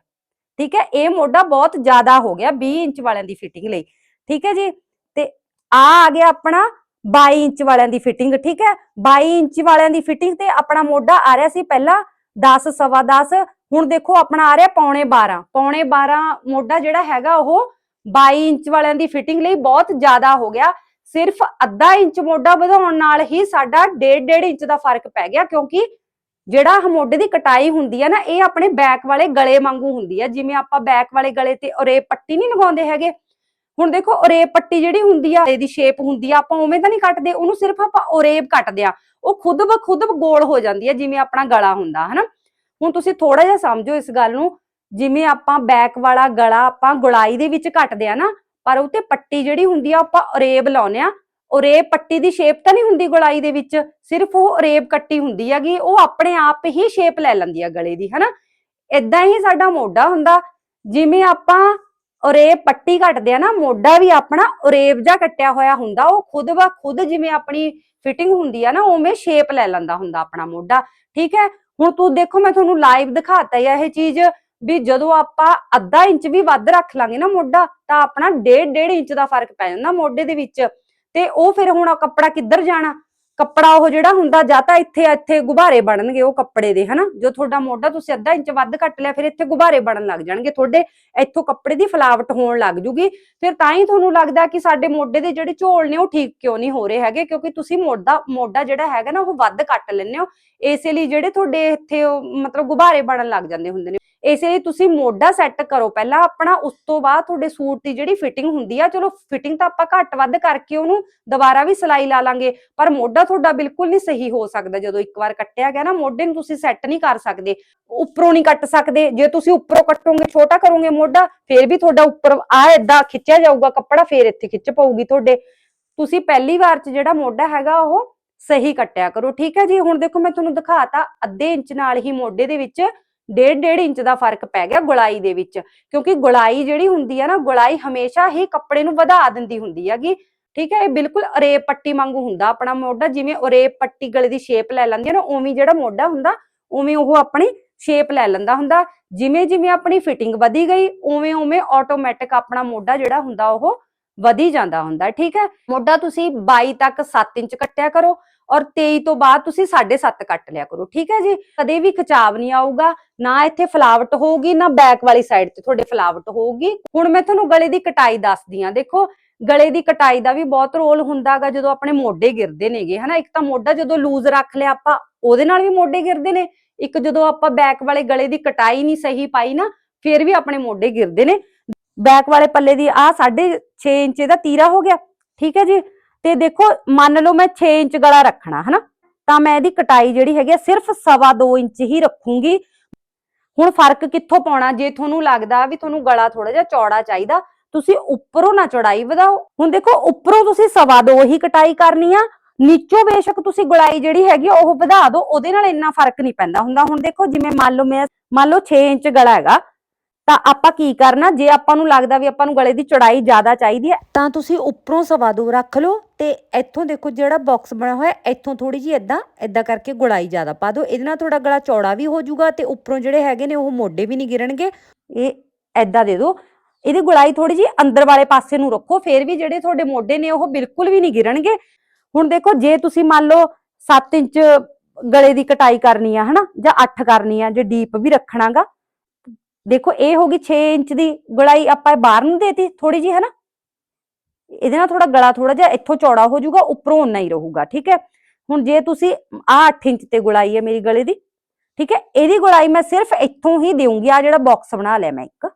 ਠੀਕ ਹੈ? ਇਹ ਮੋਢਾ ਬਹੁਤ ਜ਼ਿਆਦਾ ਹੋ ਗਿਆ 20 ਇੰਚ ਵਾਲਿਆਂ ਦੀ ਫਿਟਿੰਗ ਲਈ। ਠੀਕ ਹੈ ਜੀ? ਤੇ ਆ ਆ ਗਿਆ ਆਪਣਾ 22 ਇੰਚ ਵਾਲਿਆਂ ਦੀ ਫਿਟਿੰਗ ਠੀਕ ਹੈ? 22 ਇੰਚ ਵਾਲਿਆਂ ਦੀ ਫਿਟਿੰਗ ਤੇ ਆਪਣਾ ਮੋਢਾ ਆ ਰਿਹਾ ਸੀ ਪਹਿਲਾਂ 10 ਸਵਾ 10 ਹੁਣ ਦੇਖੋ ਆਪਣਾ ਆ ਰਿਹਾ ਪੌਣੇ 12 ਪੌਣੇ 12 ਮੋਢਾ ਜਿਹੜਾ ਹੈਗਾ ਉਹ 22 ਇੰਚ ਵਾਲਿਆਂ ਦੀ ਫਿਟਿੰਗ ਲਈ ਬਹੁਤ ਜ਼ਿਆਦਾ ਹੋ ਗਿਆ। ਸਿਰਫ ਅੱਧਾ ਇੰਚ ਮੋਢਾ ਵਧਾਉਣ ਨਾਲ ਹੀ ਸਾਡਾ 1.5 ਇੰਚ ਦਾ ਫ਼ਰਕ ਪੈ ਗਿਆ ਕਿਉਂਕਿ ਜਿਹੜਾ ਮੋਢੇ ਦੀ ਕਟਾਈ ਹੁੰਦੀ ਹੈ ਨਾ, ਇਹ ਆਪਣੇ ਬੈਕ ਵਾਲੇ ਗਲੇ ਵਾਂਗੂ ਹੁੰਦੀ ਹੈ। ਜਿਵੇਂ ਆਪਾਂ ਬੈਕ ਵਾਲੇ ਗਲੇ ਤੇ ਔਰੇ ਪੱਟੀ ਨਹੀਂ ਲਗਾਉਂਦੇ ਹੈਗੇ ਹੁਣ ਦੇਖੋ, ਔਰੇਬ ਪੱਟੀ ਜਿਹੜੀ ਹੁੰਦੀ ਆ, ਇਹਦੀ ਸ਼ੇਪ ਹੁੰਦੀ ਆ, ਆਪਾਂ ਉਵੇਂ ਤਾਂ ਨਹੀਂ ਕੱਟਦੇ, ਉਹਨੂੰ ਸਿਰਫ ਆਪਾਂ ਔਰੇਬ ਕੱਟਦੇ ਆ। ਉਹ ਖੁਦ ਬ ਖੁਦ ਗੋਲ ਹੋ ਜਾਂਦੀ ਹੈ ਜਿਵੇਂ ਆਪਣਾ ਗਲਾ ਹੁੰਦਾ, ਹਨਾ? ਹੁਣ ਤੁਸੀਂ ਥੋੜਾ ਜਿਹਾ ਸਮਝੋ ਇਸ ਗੱਲ ਨੂੰ, ਜਿਵੇਂ ਆਪਾਂ ਬੈਕ ਵਾਲਾ ਗਲਾ ਆਪਾਂ ਗੁਲਾਈ ਦੇ ਵਿੱਚ ਕੱਟਦੇ ਆ ਨਾ, ਪਰ ਉਹ ਤੇ ਪੱਟੀ ਜਿਹੜੀ ਹੁੰਦੀ ਆ, ਆਪਾਂ ਔਰੇਬ ਲਾਉਨੇ ਆ। ਔਰੇਬ ਪੱਟੀ ਦੀ ਸ਼ੇਪ ਤਾਂ ਨਹੀਂ ਹੁੰਦੀ ਗੁਲਾਈ ਦੇ ਵਿੱਚ, ਸਿਰਫ ਉਹ ਔਰੇਬ ਕੱਟੀ ਹੁੰਦੀ ਹੈਗੀ, ਉਹ ਆਪਣੇ ਆਪ ਹੀ ਸ਼ੇਪ ਲੈ ਲੈਂਦੀ ਆ ਗਲੇ ਦੀ, ਹਨਾ? ਇਦਾਂ ਹੀ ਸਾਡਾ ਮੋਢਾ ਹੁੰਦਾ, ਜਿਵੇਂ ਆਪਾਂ ਔਰੇਬ ਪੱਟੀ ਕੱਟਦੇ ਆ ਨਾ, ਮੋਢਾ ਵੀ ਆਪਣਾ ਔਰੇਬ ਜਾਂ ਕੱਟਿਆ ਹੋਇਆ ਹੁੰਦਾ, ਉਹ ਖੁਦ ਬ ਖੁਦ ਜਿਵੇਂ ਆਪਣੀ ਫਿਟਿੰਗ ਹੁੰਦੀ ਆ ਨਾ, ਉਵੇਂ ਸ਼ੇਪ ਲੈ ਲੈਂਦਾ ਹੁੰਦਾ ਆਪਣਾ ਮੋਢਾ, ਠੀਕ ਹੈ? ਹੁਣ ਤੂੰ ਦੇਖੋ, ਮੈਂ ਤੁਹਾਨੂੰ ਲਾਈਵ ਦਿਖਾਤਾ ਹੀ ਇਹ ਚੀਜ਼ ਵੀ ਜਦੋਂ ਆਪਾਂ ਅੱਧਾ ਇੰਚ ਵੀ ਵੱਧ ਰੱਖ ਲਾਂਗੇ ਨਾ ਮੋਢਾ, ਤਾਂ ਆਪਣਾ ਡੇਢ ਡੇਢ ਇੰਚ ਦਾ ਫ਼ਰਕ ਪੈ ਜਾਂਦਾ ਮੋਢੇ ਦੇ ਵਿੱਚ, ਤੇ ਉਹ ਫਿਰ ਹੁਣ ਕੱਪੜਾ ਕਿੱਧਰ ਜਾਣਾ? ਕੱਪੜਾ ਉਹ ਜਿਹੜਾ ਹੁੰਦਾ ਜਾਂ ਤਾਂ ਇੱਥੇ ਇੱਥੇ ਗੁਬਾਰੇ ਬਣਨਗੇ ਉਹ ਕੱਪੜੇ ਦੇ, ਹਨਾ? ਜੋ ਤੁਹਾਡਾ ਮੋਢਾ ਤੁਸੀਂ ਅੱਧਾ ਇੰਚ ਵੱਧ ਕੱਟ ਲਿਆ, ਫਿਰ ਇੱਥੇ ਗੁਬਾਰੇ ਬਣਨ ਲੱਗ ਜਾਣਗੇ। ਤੁਹਾਡੇ ਇੱਥੋਂ ਕੱਪੜੇ ਦੀ ਫਲਾਵਟ ਹੋਣ ਲੱਗ ਜੂਗੀ। ਫਿਰ ਤਾਂ ਹੀ ਤੁਹਾਨੂੰ ਲੱਗਦਾ ਕਿ ਸਾਡੇ ਮੋਢੇ ਦੇ ਜਿਹੜੇ ਝੋਲ ਨੇ, ਉਹ ਠੀਕ ਕਿਉਂ ਨਹੀਂ ਹੋ ਰਹੇ ਹੈਗੇ? ਕਿਉਂਕਿ ਤੁਸੀਂ ਮੋਢਾ ਮੋਢਾ ਜਿਹੜਾ ਹੈਗਾ ਨਾ, ਉਹ ਵੱਧ ਕੱਟ ਲੈਂਦੇ ਹੋ। ਇਸੇ ਲਈ ਜਿਹੜੇ ਤੁਹਾਡੇ ਇੱਥੇ ਉਹ ਮਤਲਬ ਗੁਬਾਰੇ ਬਣਨ ਲੱਗ ਜਾਂਦੇ ਹੁੰਦੇ ਨੇ। ਇਸੇ ਲਈ ਤੁਸੀਂ ਮੋਢਾ ਸੈੱਟ ਕਰੋ। ਪਹਿਲਾਂ ਆਪਣਾ ਉਸ ਤੋਂ ਬਾਅਦ ਤੁਹਾਡੇ ਸੂਟ ਦੀ ਜਿਹੜੀ ਫਿਟਿੰਗ ਹੁੰਦੀ ਆ, ਚਲੋ ਫਿਟਿੰਗ ਤਾਂ ਆਪਾਂ ਘੱਟ ਵੱਧ ਕਰਕੇ ਉਹਨੂੰ ਦੁਬਾਰਾ ਵੀ ਸਿਲਾਈ ਲਾ ਲਾਂਗੇ, ਪਰ ਮੋਢਾ ਤੁਹਾਡਾ ਬਿਲਕੁਲ ਨਹੀਂ ਸਹੀ ਹੋ ਸਕਦਾ। ਜਦੋਂ ਇੱਕ ਵਾਰ ਕੱਟਿਆ ਗਿਆ ਨਾ, ਮੋਢੇ ਨੂੰ ਤੁਸੀਂ ਸੈੱਟ ਨਹੀਂ ਕਰ ਸਕਦੇ, ਉੱਪਰੋਂ ਨਹੀਂ ਕੱਟ ਸਕਦੇ। ਜੇ ਤੁਸੀਂ ਉੱਪਰੋਂ ਕੱਟੋਗੇ, ਛੋਟਾ ਕਰੋਗੇ ਮੋਢਾ, ਫੇਰ ਵੀ ਤੁਹਾਡਾ ਉੱਪਰ ਆ ਏਦਾਂ ਖਿੱਚਿਆ ਜਾਊਗਾ, ਕੱਪੜਾ ਫੇਰ ਇੱਥੇ ਖਿੱਚ ਪਊਗੀ ਤੁਹਾਡੇ। ਤੁਸੀਂ ਪਹਿਲੀ ਵਾਰ ਚ ਜਿਹੜਾ ਮੋਢਾ ਹੈਗਾ, ਉਹ ਸਹੀ ਕੱਟਿਆ ਕਰੋ, ਠੀਕ ਹੈ ਜੀ? ਹੁਣ ਦੇਖੋ, ਮੈਂ ਤੁਹਾਨੂੰ ਦਿਖਾਤਾ ਅੱਧੇ ਇੰਚ ਨਾਲ ਹੀ ਮੋਢੇ ਦੇ ਵਿੱਚ ਡੇਢ ਡੇਢ ਇੰਚ ਦਾ ਫ਼ਰਕ ਪੈ ਗਿਆ ਗੁਲਾਈ ਦੇ ਵਿੱਚ, ਕਿਉਂਕਿ ਗੁਲਾਈ ਜਿਹੜੀ ਹੁੰਦੀ ਹੈ ਨਾ, ਗੁਲਾਈ ਹਮੇਸ਼ਾ ਹੀ ਕੱਪੜੇ ਨੂੰ ਵਧਾ ਦਿੰਦੀ ਹੁੰਦੀ ਹੈਗੀ। ਠੀਕ ਹੈ, ਇਹ ਬਿਲਕੁਲ ਅਰੇਬ ਪੱਟੀ ਵਾਂਗੂ ਹੁੰਦਾ ਆਪਣਾ ਮੋਢਾ, ਜਿਵੇਂ ਅਰੇਬ ਪੱਟੀ ਗਲੇ ਦੀ ਸ਼ੇਪ ਲੈ ਲੈਂਦੀ ਹੈ ਨਾ, ਉਵੇਂ ਜਿਹੜਾ ਮੋਢਾ ਹੁੰਦਾ, ਉਵੇਂ ਉਹ ਆਪਣੀ ਸ਼ੇਪ ਲੈ ਲੈਂਦਾ ਹੁੰਦਾ। ਜਿਵੇਂ ਜਿਵੇਂ ਆਪਣੀ ਫਿਟਿੰਗ ਵਧੀ ਗਈ ਉਵੇਂ ਉਵੇਂ ਆਟੋਮੈਟਿਕ ਆਪਣਾ ਮੋਢਾ ਜਿਹੜਾ ਹੁੰਦਾ ਉਹ ਵਧੀ ਜਾਂਦਾ ਹੁੰਦਾ, ਠੀਕ ਹੈ? ਮੋਢਾ ਤੁਸੀਂ 22 ਤੱਕ 7 ਇੰਚ ਕੱਟਿਆ ਕਰੋ ਔਰ 23 ਤੋਂ ਬਾਅਦ ਤੁਸੀਂ 7.5 ਕੱਟ ਲਿਆ ਕਰੋ, ਠੀਕ ਹੈ ਜੀ? ਕਦੇ ਵੀ ਖਿਚਾਵ ਨਹੀਂ ਆਊਗਾ, ਨਾ ਇੱਥੇ ਫਲਾਵਟ ਹੋਊਗੀ, ਨਾ ਬੈਕ ਵਾਲੀ ਸਾਈਡ ਤੇ ਤੁਹਾਡੇ ਫਲਾਵਟ ਹੋਊਗੀ। ਹੁਣ ਮੈਂ ਤੁਹਾਨੂੰ ਗਲੇ ਦੀ ਕਟਾਈ ਦੱਸਦੀ ਆ ਦੇਖੋ, ਗਲੇ ਦੀ ਕਟਾਈ ਦਾ ਵੀ ਬਹੁਤ ਰੋਲ ਹੁੰਦਾਗਾ ਜਦੋਂ ਆਪਣੇ ਮੋਢੇ ਗਿਰਦੇ ਨੇਗੇ, ਹਨਾ? ਇੱਕ ਤਾਂ ਮੋਢਾ ਜਦੋਂ ਲੂਜ਼ ਰੱਖ ਲਿਆ ਆਪਾਂ, ਉਹਦੇ ਨਾਲ ਵੀ ਮੋਢੇ ਗਿਰਦੇ ਨੇ। ਇੱਕ ਜਦੋਂ ਆਪਾਂ ਬੈਕ ਵਾਲੇ ਗਲੇ ਦੀ ਕਟਾਈ ਨਹੀਂ ਸਹੀ ਪਾਈ ਨਾ, ਫਿਰ ਵੀ ਆਪਣੇ ਮੋਢੇ ਗਿਰਦੇ ਨੇ। ਬੈਕ ਵਾਲੇ ਪੱਲੇ ਦੀ ਆ 6.5 ਇੰਚ ਦਾ ਤੀਰਾ ਹੋ ਗਿਆ, ਠੀਕ ਹੈ ਜੀ? ਤੇ ਦੇਖੋ, ਮੰਨ ਲਓ ਮੈਂ 6 ਇੰਚ ਗਲਾ ਰੱਖਣਾ, ਹਨਾ? ਤਾਂ ਮੈਂ ਇਹਦੀ ਕਟਾਈ ਜਿਹੜੀ ਹੈਗੀ ਆ ਸਿਰਫ ਸਵਾ 2 ਇੰਚ ਹੀ ਰੱਖੂੰਗੀ। ਹੁਣ ਫ਼ਰਕ ਕਿੱਥੋਂ ਪਾਉਣਾ? ਜੇ ਤੁਹਾਨੂੰ ਲੱਗਦਾ ਵੀ ਤੁਹਾਨੂੰ ਗਲਾ ਥੋੜਾ ਜਿਹਾ ਚੌੜਾ ਚਾਹੀਦਾ, ਤੁਸੀਂ ਉੱਪਰੋਂ ਨਾ ਚੌੜਾਈ ਵਧਾਓ। ਹੁਣ ਦੇਖੋ, ਉੱਪਰੋਂ ਤੁਸੀਂ ਸਵਾ 2 ਹੀ ਕਟਾਈ ਕਰਨੀ ਆ, ਨੀਚੋਂ ਬੇਸ਼ੱਕ ਤੁਸੀਂ ਗੁਲਾਈ ਜਿਹੜੀ ਹੈਗੀ ਆ, ਉਹ ਵਧਾ ਦਿਓ ਉਹਦੇ ਨਾਲ ਇੰਨਾ ਫ਼ਰਕ ਨਹੀਂ ਪੈਂਦਾ ਹੁੰਦਾ। ਹੁਣ ਦੇਖੋ, ਜਿਵੇਂ ਮੰਨ ਲਓ ਮੈਂ, ਮੰਨ ਲਓ 6 ਇੰਚ ਗਲਾ ਹੈਗਾ ਤਾਂ ਆਪਾਂ ਕੀ ਕਰਨਾ? ਜੇ ਆਪਾਂ ਨੂੰ ਲੱਗਦਾ ਵੀ ਆਪਾਂ ਨੂੰ ਗਲੇ ਦੀ ਚੌੜਾਈ ਜ਼ਿਆਦਾ ਚਾਹੀਦੀ ਹੈ, ਤਾਂ ਤੁਸੀਂ ਉੱਪਰੋਂ ਸਵਾ ਦੋ ਰੱਖ ਲਓ ਤੇ ਇੱਥੋਂ ਦੇਖੋ ਜਿਹੜਾ ਬਾਕਸ ਬਣਿਆ ਹੋਇਆ, ਇੱਥੋਂ ਥੋੜੀ ਜਿਹੀ ਇਦਾਂ ਇਦਾਂ ਕਰਕੇ ਗੁਲਾਈ ਜ਼ਿਆਦਾ ਪਾ ਦਿਓ। ਇਹਦੇ ਨਾਲ ਤੁਹਾਡਾ ਗਲਾ ਚੌੜਾ ਵੀ ਹੋ ਜਾਊਗਾ ਤੇ ਉੱਪਰੋਂ ਜਿਹੜੇ ਹੈਗੇ ਨੇ ਉਹ ਮੋਢੇ ਵੀ ਨਹੀਂ ਗਿਰਣਗੇ ਇਹ ਐਦਾਂ ਦੇ ਦਿਓ। ਇਹਦੀ ਗੁਲਾਈ ਥੋੜੀ ਜਿਹੀ ਅੰਦਰ ਵਾਲੇ ਪਾਸੇ ਨੂੰ ਰੱਖੋ, ਫੇਰ ਵੀ ਜਿਹੜੇ ਤੁਹਾਡੇ ਮੋਢੇ ਨੇ ਉਹ ਬਿਲਕੁਲ ਵੀ ਨਹੀਂ ਗਿਰਣਗੇ ਹੁਣ ਦੇਖੋ, ਜੇ ਤੁਸੀਂ ਮੰਨ ਲਓ 7 ਇੰਚ ਗਲੇ ਦੀ ਕਟਾਈ ਕਰਨੀ ਆ, ਹਨਾ? ਜਾਂ 8 ਕਰਨੀ ਆ, ਜੇ ਡੀਪ ਵੀ ਰੱਖਣਾਗਾ ਦੇਖੋ, ਇਹ ਹੋ ਗਈ 6 ਇੰਚ ਦੀ ਗੁਲਾਈ ਆਪਾਂ ਬਾਹਰ ਨੂੰ ਦੇਤੀ ਥੋੜੀ ਜੀ ਹਨਾ? ਇਹਦੇ ਨਾਲ ਥੋੜਾ ਗਲਾ ਥੋੜਾ ਜਿਹਾ ਇੱਥੋਂ ਚੌੜਾ ਹੋ ਜਾਊਗਾ, ਉੱਪਰੋਂ ਉਨਾ ਹੀ ਰਹੂਗਾ, ਠੀਕ ਹੈ? ਹੁਣ ਜੇ ਤੁਸੀਂ ਆ 8 ਇੰਚ ਤੇ ਗੁਲਾਈ ਹੈ ਮੇਰੀ ਗਲੇ ਦੀ, ਠੀਕ ਹੈ? ਇਹਦੀ ਗੁਲਾਈ ਮੈਂ ਸਿਰਫ ਇੱਥੋਂ ਹੀ ਦੇਵਾਂਗੀ ਆ ਜਿਹੜਾ ਬਾਕਸ ਬਣਾ ਲਿਆ ਮੈਂ ਇੱਕ।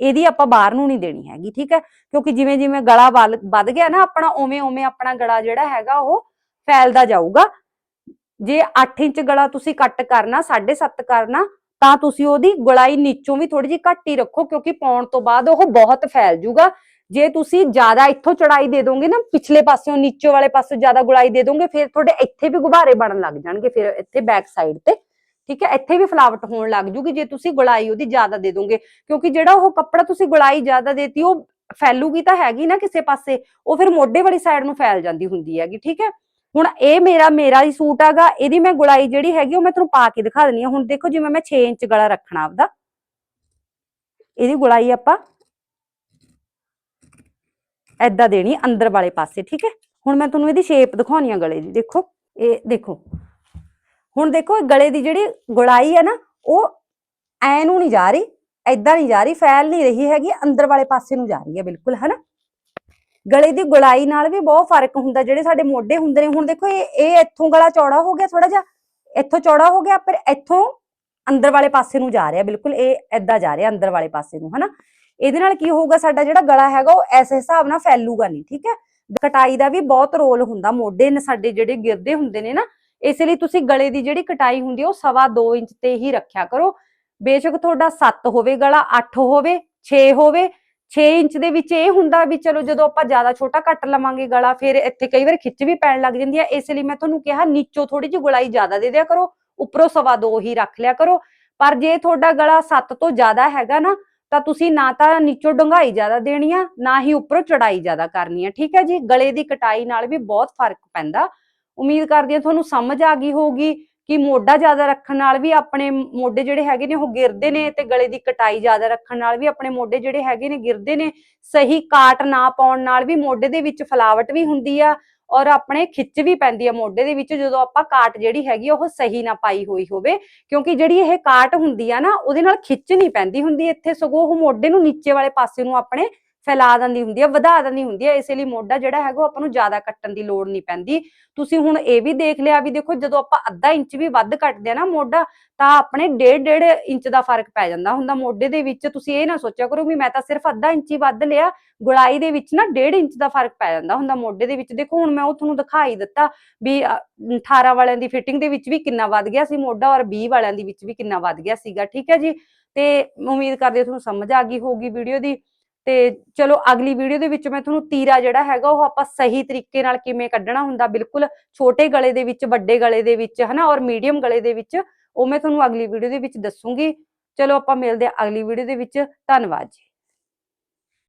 ਇਹਦੀ ਆਪਾਂ ਬਾਹਰ ਨੂੰ ਨਹੀਂ ਦੇਣੀ ਹੈਗੀ, ਠੀਕ ਹੈ? ਕਿਉਂਕਿ ਜਿਵੇਂ ਜਿਵੇਂ ਗਲਾ ਵੱਲ- ਵੱਧ ਗਿਆ ਨਾ ਆਪਣਾ, ਉਵੇਂ ਉਵੇਂ ਆਪਣਾ ਗਲਾ ਜਿਹੜਾ ਹੈਗਾ ਉਹ ਫੈਲਦਾ ਜਾਊਗਾ। ਜੇ 8 ਇੰਚ ਗਲਾ ਤੁਸੀਂ ਕੱਟ ਕਰਨਾ 7.5 ਕਰਨਾ ਤਾਂ ਤੁਸੀਂ ਉਹਦੀ ਗੁਲਾਈ ਨੀਚੋਂ ਵੀ ਥੋੜੀ ਜਿਹੀ ਘੱਟ ਹੀ ਰੱਖੋ, ਕਿਉਂਕਿ ਪਾਉਣ ਤੋਂ ਬਾਅਦ ਉਹ ਬਹੁਤ ਫੈਲ ਜਾਊਗਾ ਜੇ ਤੁਸੀਂ ਜ਼ਿਆਦਾ ਇੱਥੋਂ ਚੜਾਈ ਦੇ ਦੋਗੇ ਨਾ, ਪਿਛਲੇ ਪਾਸਿਓਂ, ਨੀਚੇ ਵਾਲੇ ਪਾਸੇ ਜ਼ਿਆਦਾ ਗੁਲਾਈ ਦੇ ਦੋਗੇ, ਫਿਰ ਤੁਹਾਡੇ ਇੱਥੇ ਵੀ ਗੁਬਾਰੇ ਬਣਨ ਲੱਗ ਜਾਣਗੇ, ਫਿਰ ਇੱਥੇ ਬੈਕ ਸਾਈਡ ਤੇ। ਠੀਕ ਹੈ, ਇੱਥੇ ਵੀ ਫਲਾਵਟ ਹੋਣ ਲੱਗ ਜੂਗੀ ਜੇ ਤੁਸੀਂ ਗੁਲਾਈ ਉਹਦੀ ਜ਼ਿਆਦਾ ਦੇ ਦੋਗੇ। ਕਿਉਂਕਿ ਜਿਹੜਾ ਉਹ ਕੱਪੜਾ ਤੁਸੀਂ ਗੁਲਾਈ ਜ਼ਿਆਦਾ ਦੇਤੀ, ਉਹ ਫੈਲੂਗੀ ਤਾਂ ਹੈਗੀ ਨਾ ਕਿਸੇ ਪਾਸੇ, ਉਹ ਫਿਰ ਮੋਢੇ ਵਾਲੀ ਸਾਈਡ ਨੂੰ ਫੈਲ ਜਾਂਦੀ ਹੁੰਦੀ ਹੈਗੀ, ਠੀਕ ਹੈ? ਹੁਣ ਇਹ ਮੇਰਾ ਮੇਰਾ ਹੀ ਸੂਟ ਹੈਗਾ ਇਹਦੀ ਮੈਂ ਗੁਲਾਈ ਜਿਹੜੀ ਹੈਗੀ ਉਹ ਮੈਂ ਤੁਹਾਨੂੰ ਪਾ ਕੇ ਦਿਖਾ ਦਿੰਦੀ ਹਾਂ। ਹੁਣ ਦੇਖੋ ਜਿਵੇਂ ਮੈਂ 6 ਇੰਚ ਗਲਾ ਰੱਖਣਾ ਆਪਦਾ। ਇਹਦੀ ਗੁਲਾਈ ਆਪਾਂ ਐਦਾਂ ਦੇਣੀ ਅੰਦਰ ਵਾਲੇ ਪਾਸੇ, ਠੀਕ ਹੈ? ਹੁਣ ਮੈਂ ਤੁਹਾਨੂੰ ਇਹਦੀ ਸ਼ੇਪ ਦਿਖਾਉਣੀ ਆ ਗਲੇ ਦੀ, ਦੇਖੋ। ਇਹ ਦੇਖੋ। ਹੁਣ ਦੇਖੋ, ਇਹ ਗਲੇ ਦੀ ਜਿਹੜੀ ਗੁਲਾਈ ਹੈ ਨਾ, ਉਹ ਐ ਨੂੰ ਨਹੀਂ ਜਾ ਰਹੀ ਐਦਾਂ ਨਹੀਂ ਜਾ ਰਹੀ, ਫੈਲ ਨਹੀਂ ਰਹੀ ਹੈਗੀ, ਅੰਦਰ ਵਾਲੇ ਪਾਸੇ ਨੂੰ ਜਾ ਰਹੀ ਹੈ, ਬਿਲਕੁਲ, ਹਨਾ? ਗਲੇ ਦੀ ਗੁਲਾਈ ਨਾਲ ਵੀ ਬਹੁਤ ਫ਼ਰਕ ਹੁੰਦਾ, ਜਿਹੜੇ ਸਾਡੇ ਮੋਢੇ ਹੁੰਦੇ ਨੇ। ਹੁਣ ਦੇਖੋ, ਇਹ ਇਹ ਇੱਥੋਂ ਗਲਾ ਚੌੜਾ ਹੋ ਗਿਆ ਥੋੜਾ ਜਿਹਾ, ਇੱਥੋਂ ਚੌੜਾ ਹੋ ਗਿਆ ਪਰ ਇੱਥੋਂ ਅੰਦਰ ਵਾਲੇ ਪਾਸੇ ਨੂੰ ਜਾ ਰਿਹਾ। ਬਿਲਕੁਲ, ਇਹ ਐਦਾਂ ਜਾ ਰਿਹਾ ਅੰਦਰ ਵਾਲੇ ਪਾਸੇ ਨੂੰ, ਹਨਾ? ਇਹਦੇ ਨਾਲ ਕੀ ਹੋਊਗਾ, ਸਾਡਾ ਜਿਹੜਾ ਗਲਾ ਹੈਗਾ, ਉਹ ਐਸੇ ਹਿਸਾਬ ਨਾਲ ਫੈਲੂਗਾ ਨਹੀਂ, ਠੀਕ ਹੈ? ਕਟਾਈ ਦਾ ਵੀ ਬਹੁਤ ਰੋਲ ਹੁੰਦਾ, ਮੋਢੇ ਨੇ, ਸਾਡੇ ਜਿਹੜੇ ਗਿਰਦੇ ਹੁੰਦੇ ਨੇ ਨਾ, ਇਸ ਲਈ ਤੁਸੀਂ ਗਲੇ ਦੀ ਜਿਹੜੀ ਕਟਾਈ ਹੁੰਦੀ ਹੈ ਉਹ ਸਵਾ 2 ਇੰਚ ਤੇ ਹੀ ਰੱਖਿਆ ਕਰੋ। ਬੇਸ਼ੱਕ ਤੁਹਾਡਾ 7 ਹੋਵੇ ਗਲਾ 8 ਹੋਵੇ 6 ਹੋਵੇ 6 ਇੰਚ ਦੇ ਵਿੱਚ ਇਹ ਹੁੰਦਾ ਵੀ ਚਲੋ ਜਦੋਂ ਆਪਾਂ ਜ਼ਿਆਦਾ ਛੋਟਾ ਕੱਟ ਲਵਾਂਗੇ ਗਲਾ, ਫਿਰ ਇੱਥੇ ਕਈ ਵਾਰ ਖਿੱਚ ਵੀ ਪੈਣ ਲੱਗ ਜਾਂਦੀ ਹੈ ਇਸ ਲਈ ਮੈਂ ਤੁਹਾਨੂੰ ਕਿਹਾ ਨੀਚੋਂ ਥੋੜੀ ਜਿਹੀ ਗੁਲਾਈ ਜ਼ਿਆਦਾ ਦੇ ਦਿਆ ਕਰੋ, ਉੱਪਰੋਂ ਸਵਾ ਦੋ ਹੀ ਰੱਖ ਲਿਆ ਕਰੋ। ਪਰ ਜੇ ਤੁਹਾਡਾ ਗਲਾ 7 ਤੋਂ ਜ਼ਿਆਦਾ ਹੈਗਾ ਨਾ, ਤਾਂ ਤੁਸੀਂ ਨਾ ਤਾਂ ਨੀਚੋਂ ਡੰਗਾਈ ਜ਼ਿਆਦਾ ਦੇਣੀ ਆ, ਨਾ ਹੀ ਉੱਪਰੋਂ ਚੜਾਈ ਜ਼ਿਆਦਾ ਕਰਨੀ ਆ। ਠੀਕ ਹੈ ਜੀ? ਗਲੇ ਦੀ ਕਟਾਈ ਨਾਲ ਵੀ ਬਹੁਤ ਫ਼ਰਕ ਪੈਂਦਾ। ਉਮੀਦ ਕਰਦੀ ਹਾਂ ਤੁਹਾਨੂੰ ਸਮਝ ਆ ਗਈ ਹੋਊਗੀ। ਕਿ ਮੋਢਾ ਜ਼ਿਆਦਾ ਰੱਖਣ ਨਾਲ ਵੀ ਆਪਣੇ ਮੋਢੇ ਜਿਹੜੇ ਹੈਗੇ ਨੇ ਉਹ ਗਿਰਦੇ ਨੇ ਤੇ ਗਲੇ ਦੀ ਕਟਾਈ ਜ਼ਿਆਦਾ ਰੱਖਣ ਨਾਲ ਵੀ ਆਪਣੇ ਮੋਢੇ ਜਿਹੜੇ ਹੈਗੇ ਨੇ ਗਿਰਦੇ ਨੇ, ਸਹੀ ਕਾਟ ਨਾ ਪਾਉਣ ਨਾਲ ਵੀ ਮੋਢੇ ਦੇ ਵਿੱਚ ਫਲਾਵਟ ਵੀ ਹੁੰਦੀ ਆ ਔਰ ਆਪਣੇ ਖਿੱਚ ਵੀ ਪੈਂਦੀ ਆ ਮੋਢੇ ਦੇ ਵਿੱਚ ਜਦੋਂ ਆਪਾਂ ਕਾਟ ਜਿਹੜੀ ਹੈਗੀ ਆ ਉਹ ਸਹੀ ਨਾ ਪਾਈ ਹੋਈ ਹੋਵੇ, ਕਿਉਂਕਿ ਜਿਹੜੀ ਇਹ ਕਾਟ ਹੁੰਦੀ ਆ ਨਾ ਉਹਦੇ ਨਾਲ ਖਿੱਚ ਨਹੀਂ ਪੈਂਦੀ ਹੁੰਦੀ ਇੱਥੇ ਸਗੋਂ ਉਹ ਮੋਢੇ ਨੂੰ ਨੀਚੇ ਵਾਲੇ ਪਾਸੇ ਨੂੰ ਆਪਣੇ ਫੈਲਾ ਦਿੰਦੀ ਹੁੰਦੀ ਹੈ ਵਧਾ ਦਿੰਦੀ ਹੁੰਦੀ ਹੈ ਇਸੇ ਲਈ ਮੋਢਾ ਜਿਹੜਾ ਹੈਗਾ ਆਪਾਂ ਨੂੰ ਜ਼ਿਆਦਾ ਕੱਟਣ ਦੀ ਲੋੜ ਨਹੀਂ ਪੈਂਦੀ। ਤੁਸੀਂ ਹੁਣ ਇਹ ਵੀ ਦੇਖ ਲਿਆ ਵੀ ਦੇਖੋ ਜਦੋਂ ਆਪਾਂ ਅੱਧਾ ਇੰਚ ਵੀ ਵੱਧ ਕੱਟਦੇ ਆ ਨਾ ਮੋਢਾ ਤਾਂ ਆਪਣੇ ਡੇਢ ਡੇਢ ਇੰਚ ਦਾ ਫ਼ਰਕ ਪੈ ਜਾਂਦਾ ਹੁੰਦਾ ਮੋਢੇ ਦੇ ਵਿੱਚ। ਤੁਸੀਂ ਇਹ ਨਾ ਸੋਚਿਆ ਕਰੋ ਵੀ ਮੈਂ ਤਾਂ ਸਿਰਫ ਅੱਧਾ ਇੰਚ ਹੀ ਵੱਧ ਲਿਆ ਗੁਲਾਈ ਦੇ ਵਿੱਚ ਨਾ ਡੇਢ ਇੰਚ ਦਾ ਫ਼ਰਕ ਪੈ ਜਾਂਦਾ ਹੁੰਦਾ ਮੋਢੇ ਦੇ ਵਿੱਚ। ਦੇਖੋ ਹੁਣ ਮੈਂ ਉਹ ਤੁਹਾਨੂੰ ਦਿਖਾਈ ਦਿੱਤਾ ਵੀ ਅ, 18 ਵਾਲਿਆਂ ਦੀ ਫਿਟਿੰਗ ਦੇ ਵਿੱਚ ਵੀ ਕਿੰਨਾ ਵੱਧ ਗਿਆ ਸੀ ਮੋਢਾ ਔਰ 20 ਵਾਲਿਆਂ ਦੇ ਵਿੱਚ ਵੀ ਕਿੰਨਾ ਵੱਧ ਗਿਆ ਸੀਗਾ ਠੀਕ ਹੈ ਜੀ? ਤੇ ਉਮੀਦ ਕਰਦੇ ਤੁਹਾਨੂੰ ਸਮਝ ਆ ਗਈ ਹੋਊਗੀ ਵੀਡੀਓ ਦੀ। ਤੇ ਚਲੋ ਅਗਲੀ ਵੀਡੀਓ ਦੇ ਵਿੱਚ ਮੈਂ ਤੁਹਾਨੂੰ ਤੀਰਾ ਜਿਹੜਾ ਹੈਗਾ ਉਹ ਆਪਾਂ ਸਹੀ ਤਰੀਕੇ ਨਾਲ ਕਿਵੇਂ ਕੱਢਣਾ ਹੁੰਦਾ, ਬਿਲਕੁਲ ਛੋਟੇ ਗਲੇ ਦੇ ਵਿੱਚ, ਵੱਡੇ ਗਲੇ ਦੇ ਵਿੱਚ, ਹਨਾ, ਔਰ ਮੀਡੀਅਮ ਗਲੇ ਦੇ ਵਿੱਚ, ਉਹ ਮੈਂ ਤੁਹਾਨੂੰ ਅਗਲੀ ਵੀਡੀਓ ਦੇ ਵਿੱਚ ਦੱਸੂਗੀ। ਚਲੋ ਆਪਾਂ ਮਿਲਦੇ ਹਾਂ ਅਗਲੀ ਵੀਡੀਓ ਦੇ ਵਿੱਚ। ਧੰਨਵਾਦ ਜੀ।